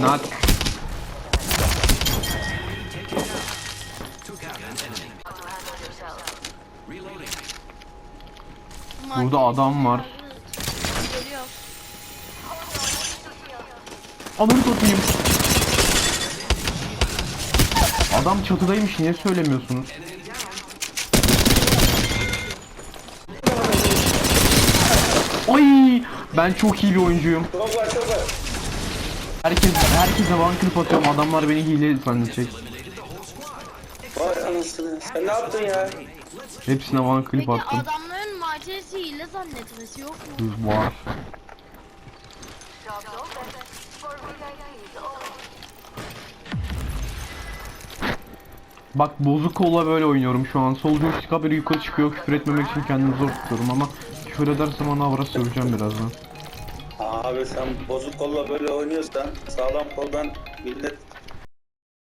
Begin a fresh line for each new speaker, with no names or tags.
Not. Burada adam var.
Geliyor.
Ananı. Adam çatıdaymış niye söylemiyorsunuz? Ay ben çok iyi bir oyuncuyum.
Çok var çok var.
Herkes herkese one clip atıyorum. Adamlar beni hile zannedecek.
Vay anasını. Sen ne yaptın ya?
Hepsine one clip
Peki
attım.
adamların macerası hile zannetmesi yok mu?
Var. Bak bozuk kolla böyle oynuyorum şu an. Sol joystick'a biri yukarı çıkıyor. Küfür etmemek için kendimi zor tutuyorum ama küfür edersem ona avra söveceğim birazdan.
Abi sen bozuk kolla böyle oynuyorsan sağlam koldan millet